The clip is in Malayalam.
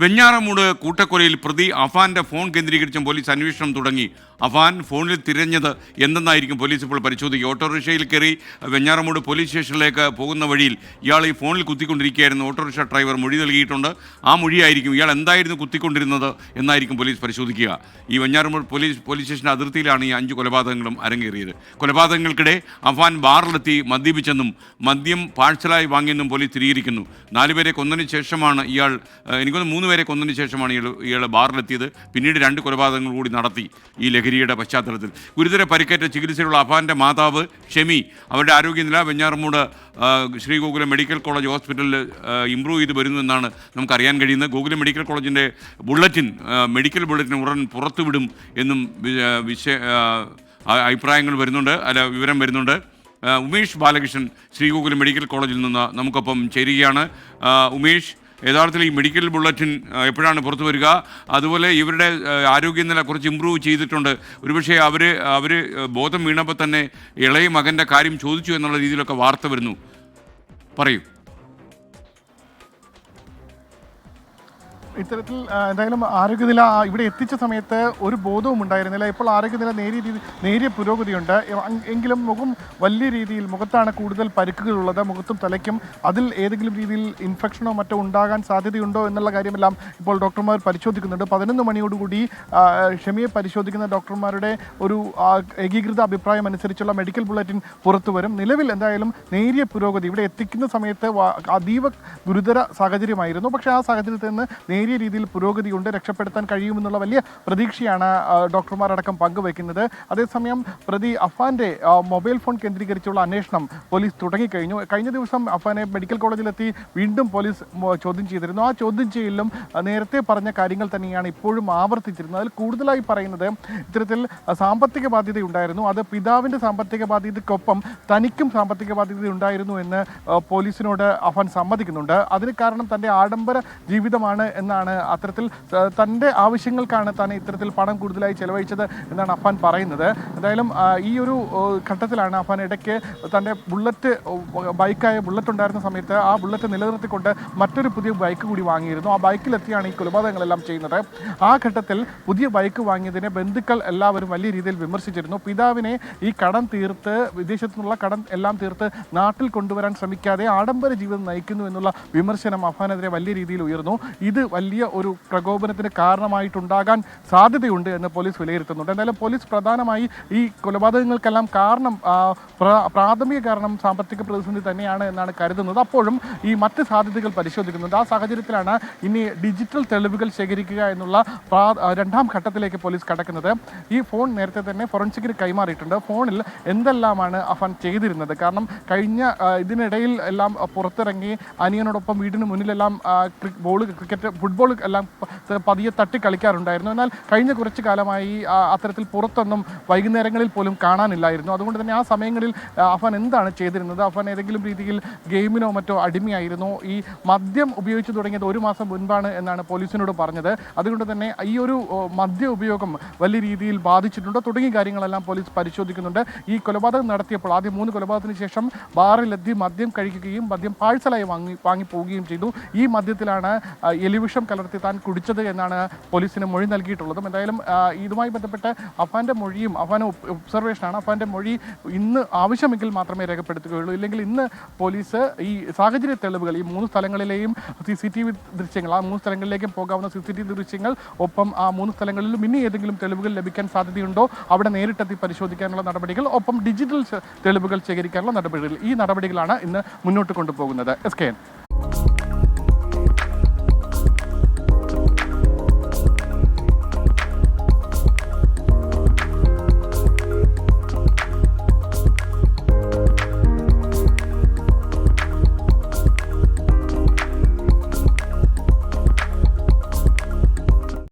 വെഞ്ഞാറമൂട് കൂട്ടക്കൊലയിൽ പ്രതി അഫാന്റെ ഫോൺ കേന്ദ്രീകരിച്ചും പോലീസ് അന്വേഷണം തുടങ്ങി. അഫാൻ ഫോണിൽ തിരഞ്ഞത് എന്തെന്നായിരിക്കും പോലീസ് ഇപ്പോൾ പരിശോധിക്കുക. ഓട്ടോറിക്ഷയിൽ കയറി വെഞ്ഞാറമൂട് പോലീസ് സ്റ്റേഷനിലേക്ക് പോകുന്ന വഴിയിൽ ഇയാൾ ഈ ഫോണിൽ കുത്തിക്കൊണ്ടിരിക്കുകയായിരുന്നു. ഓട്ടോറിക്ഷ ഡ്രൈവർ മൊഴി നൽകിയിട്ടുണ്ട്. ആ മൊഴിയായിരിക്കും ഇയാൾ എന്തായിരുന്നു കുത്തിക്കൊണ്ടിരുന്നത് എന്നായിരിക്കും പോലീസ് പരിശോധിക്കുക. ഈ വെഞ്ഞാറമൂട് പോലീസ് പോലീസ് സ്റ്റേഷൻ അതിർത്തിയിലാണ് ഈ അഞ്ച് കൊലപാതകങ്ങളും അരങ്ങേറിയത്. കൊലപാതകങ്ങൾക്കിടെ അഫാൻ ബാറിലെത്തി മദ്യപിച്ചെന്നും മദ്യം പാഴ്സലായി വാങ്ങിയെന്നും പോലീസ് സ്ഥിരീകരിക്കുന്നു. നാലുപേരെ കൊന്നതിന് ശേഷമാണ് ഇയാൾ എനിക്കൊന്ന് മൂന്ന് പേരെ കൊന്നതിന് ശേഷമാണ് ഇയാൾ ഇയാൾ ബാറിലെത്തിയത്. പിന്നീട് രണ്ട് കൊലപാതകങ്ങൾ കൂടി നടത്തി ഈ ലഹരിയുടെ പശ്ചാത്തലത്തിൽ. ഗുരുതര പരിക്കേറ്റ ചികിത്സയിലുള്ള അഫാന്റെ മാതാവ് ഷെമി അവരുടെ ആരോഗ്യനില വെഞ്ഞാറമൂട് ശ്രീഗോകുലം മെഡിക്കൽ കോളേജ് ഹോസ്പിറ്റലിൽ ഇംപ്രൂവ് ചെയ്ത് വരുന്നുവെന്നാണ് നമുക്കറിയാൻ കഴിയുന്നത്. ഗോകുലം മെഡിക്കൽ കോളേജിന്റെ ബുള്ളറ്റിൻ മെഡിക്കൽ ബുള്ളറ്റിൻ ഉടൻ പുറത്തുവിടും എന്നും വിശ അഭിപ്രായങ്ങൾ വരുന്നുണ്ട്. അല്ല വിവരം വരുന്നുണ്ട്. ഉമേഷ് ബാലകൃഷ്ണൻ ശ്രീഗോകുലം മെഡിക്കൽ കോളേജിൽ നിന്ന് നമുക്കൊപ്പം ചേരുകയാണ്. ഉമേഷ് യഥാർത്ഥത്തിൽ ഈ മെഡിക്കൽ ബുള്ളറ്റിൻ എപ്പോഴാണ് പുറത്തു വരിക? അതുപോലെ ഇവരുടെ ആരോഗ്യനില കുറച്ച് ഇമ്പ്രൂവ് ചെയ്തിട്ടുണ്ട്. ഒരുപക്ഷെ അവർ അവർ ബോധം വീണപ്പോൾ തന്നെ ഇളയ മകന്റെ കാര്യം ചോദിച്ചു എന്നുള്ള രീതിയിലൊക്കെ വാർത്ത വരുന്നു. പറയൂ. ഇത്തരത്തിൽ എന്തായാലും ആരോഗ്യനില ഇവിടെ എത്തിച്ച സമയത്ത് ഒരു ബോധവും ഉണ്ടായിരുന്നില്ല. ഇപ്പോൾ ആരോഗ്യനില നേരിയ രീതി നേരിയ പുരോഗതിയുണ്ട്. എങ്കിലും മുഖം വലിയ രീതിയിൽ മുഖത്താണ് കൂടുതൽ പരുക്കുകളുള്ളത്. മുഖത്തും തലയ്ക്കും അതിൽ ഏതെങ്കിലും രീതിയിൽ ഇൻഫെക്ഷനോ മറ്റോ ഉണ്ടാകാൻ സാധ്യതയുണ്ടോ എന്നുള്ള കാര്യമെല്ലാം ഇപ്പോൾ ഡോക്ടർമാർ പരിശോധിക്കുന്നുണ്ട്. പതിനൊന്ന് മണിയോടുകൂടി ഷമിയെ പരിശോധിക്കുന്ന ഡോക്ടർമാരുടെ ഒരു ഏകീകൃത അഭിപ്രായം അനുസരിച്ചുള്ള മെഡിക്കൽ ബുള്ളറ്റിൻ പുറത്തു വരും. നിലവിൽ എന്തായാലും നേരിയ പുരോഗതി ഇവിടെ എത്തിക്കുന്ന സമയത്ത് അതീവ ഗുരുതര സാഹചര്യമായിരുന്നു. പക്ഷേ ആ സാഹചര്യത്തിൽ നിന്ന് നേരിയ രീതിയിൽ പുരോഗതിയുണ്ട് രക്ഷപ്പെടുത്താൻ കഴിയുമെന്നുള്ള വലിയ പ്രതീക്ഷയാണ് ഡോക്ടർമാരടക്കം പങ്കുവയ്ക്കുന്നത്. അതേസമയം പ്രതി അഫാന്റെ മൊബൈൽ ഫോൺ കേന്ദ്രീകരിച്ചുള്ള അന്വേഷണം പോലീസ് തുടങ്ങിക്കഴിഞ്ഞു. കഴിഞ്ഞ ദിവസം അഫാനെ മെഡിക്കൽ കോളേജിലെത്തി വീണ്ടും പോലീസ് ചോദ്യം ചെയ്തിരുന്നു. ആ ചോദ്യം ചെയ്യലിലും നേരത്തെ പറഞ്ഞ കാര്യങ്ങൾ തന്നെയാണ് ഇപ്പോഴും ആവർത്തിച്ചിരുന്നത്. അതിൽ കൂടുതലായി പറയുന്നത് ഇത്തരത്തിൽ സാമ്പത്തിക ബാധ്യത ഉണ്ടായിരുന്നു അത് പിതാവിന്റെ സാമ്പത്തിക ബാധ്യതയ്ക്കൊപ്പം തനിക്കും സാമ്പത്തിക ബാധ്യത ഉണ്ടായിരുന്നു എന്ന് പോലീസിനോട് അഫാൻ സമ്മതിക്കുന്നുണ്ട്. അതിന് കാരണം തന്റെ ആഡംബര ജീവിതമാണ് എന്നാണ് അത്തരത്തിൽ തന്റെ ആവശ്യങ്ങൾക്കാണ് താൻ ഇത്തരത്തിൽ പണം കൂടുതലായി ചെലവഴിച്ചത് എന്നാണ് അഫാൻ പറയുന്നത്. എന്തായാലും ഈ ഒരു ഘട്ടത്തിലാണ് അഫാൻ ഇടയ്ക്ക് തന്റെ ബുള്ളറ്റ് ബൈക്കായ ബുള്ളറ്റ് ഉണ്ടായിരുന്ന സമയത്ത് ആ ബുള്ളറ്റ് നിലനിർത്തിക്കൊണ്ട് മറ്റൊരു പുതിയ ബൈക്ക് കൂടി വാങ്ങിയിരുന്നു. ആ ബൈക്കിലെത്തിയാണ് ഈ കൊലപാതകങ്ങളെല്ലാം ചെയ്യുന്നത്. ആ ഘട്ടത്തിൽ പുതിയ ബൈക്ക് വാങ്ങിയതിനെ ബന്ധുക്കൾ എല്ലാവരും വലിയ രീതിയിൽ വിമർശിച്ചിരുന്നു. പിതാവിനെ ഈ കടം തീർത്ത് വിദേശത്തു നിന്നുള്ള കടം എല്ലാം തീർത്ത് നാട്ടിൽ കൊണ്ടുവരാൻ ശ്രമിക്കാതെ ആഡംബര ജീവിതം നയിക്കുന്നു എന്നുള്ള വിമർശനം അഫാനെതിരെ വലിയ രീതിയിൽ ഉയർന്നു. ഇത് വലിയ ഒരു പ്രകോപനത്തിന് കാരണമായിട്ടുണ്ടാകാൻ സാധ്യതയുണ്ട് എന്ന് പോലീസ് വിലയിരുത്തുന്നുണ്ട്. എന്തായാലും പോലീസ് പ്രധാനമായി ഈ കൊലപാതകങ്ങൾക്കെല്ലാം കാരണം പ്രാഥമിക കാരണം സാമ്പത്തിക പ്രതിസന്ധി തന്നെയാണ് എന്നാണ് കരുതുന്നത്. അപ്പോഴും ഈ മറ്റ് സാധ്യതകൾ പരിശോധിക്കുന്നുണ്ട്. ആ സാഹചര്യത്തിലാണ് ഇനി ഡിജിറ്റൽ തെളിവുകൾ ശേഖരിക്കുക എന്നുള്ള രണ്ടാം ഘട്ടത്തിലേക്ക് പോലീസ് കടക്കുന്നത്. ഈ ഫോൺ നേരത്തെ തന്നെ ഫോറൻസിക്കിന് കൈമാറിയിട്ടുണ്ട്. ഫോണിൽ എന്തെല്ലാമാണ് അഫാൻ ചെയ്തിരുന്നത്? കാരണം കഴിഞ്ഞ ഇതിനിടയിൽ എല്ലാം പുറത്തിറങ്ങി അനിയനോടൊപ്പം വീടിന് മുന്നിലെല്ലാം ബോൾ ക്രിക്കറ്റ് ഫുട്ബോൾ എല്ലാം പതിയെ തട്ടി കളിക്കാറുണ്ടായിരുന്നു. എന്നാൽ കഴിഞ്ഞ കുറച്ച് കാലമായി അത്തരത്തിൽ പുറത്തൊന്നും വൈകുന്നേരങ്ങളിൽ പോലും കാണാനില്ലായിരുന്നു. അതുകൊണ്ട് തന്നെ ആ സമയങ്ങളിൽ അഫാൻ എന്താണ് ചെയ്തിരുന്നത്? അഫാൻ ഏതെങ്കിലും രീതിയിൽ ഗെയിമിനോ മറ്റോ അടിമയായിരുന്നു? ഈ മദ്യം ഉപയോഗിച്ചു തുടങ്ങിയത് ഒരു മാസം മുൻപാണ് എന്നാണ് പോലീസിനോട് പറഞ്ഞത്. അതുകൊണ്ട് തന്നെ ഈ ഒരു മദ്യ ഉപയോഗം വലിയ രീതിയിൽ ബാധിച്ചിട്ടുണ്ടോ. തുടങ്ങിയ കാര്യങ്ങളെല്ലാം പോലീസ് പരിശോധിക്കുന്നുണ്ട്. ഈ കൊലപാതകം നടത്തിയപ്പോൾ ആദ്യം മൂന്ന് കൊലപാതകത്തിന് ശേഷം ബാറിലെത്തി മദ്യം കഴിക്കുകയും മദ്യം പാഴ്സലായി വാങ്ങി വാങ്ങി പോവുകയും ചെയ്തു. ഈ മദ്യത്തിലാണ് ആ, എലിവിഷം കലർത്തി താൻ കുടിച്ചത് എന്നാണ് പോലീസിന് മൊഴി നൽകിയിട്ടുള്ളതും. എന്തായാലും ഇതുമായി ബന്ധപ്പെട്ട് അഫാന്റെ മൊഴിയും അഫാൻ ഒബ്സർവേഷനാണ്. അഫാന്റെ മൊഴി ഇന്ന് ആവശ്യമെങ്കിൽ മാത്രമേ രേഖപ്പെടുത്തുകയുള്ളൂ. ഇല്ലെങ്കിൽ ഇന്ന് പോലീസ് ഈ സാഹചര്യ തെളിവുകൾ ഈ മൂന്ന് സ്ഥലങ്ങളിലെയും സി സി ടി വി ദൃശ്യങ്ങൾ ആ മൂന്ന് സ്ഥലങ്ങളിലേക്കും പോകാവുന്ന സി സി ടി വി ദൃശ്യങ്ങൾ ഒപ്പം ആ മൂന്ന് സ്ഥലങ്ങളിലും ഇനി ഏതെങ്കിലും തെളിവുകൾ ലഭിക്കാൻ സാധ്യതയുണ്ടോ അവിടെ നേരിട്ടെത്തി പരിശോധിക്കാനുള്ള നടപടികൾ ഒപ്പം ഡിജിറ്റൽ തെളിവുകൾ ശേഖരിക്കാനുള്ള നടപടികൾ ഈ നടപടികളാണ് ഇന്ന് മുന്നോട്ട് കൊണ്ടുപോകുന്നത്. S K N.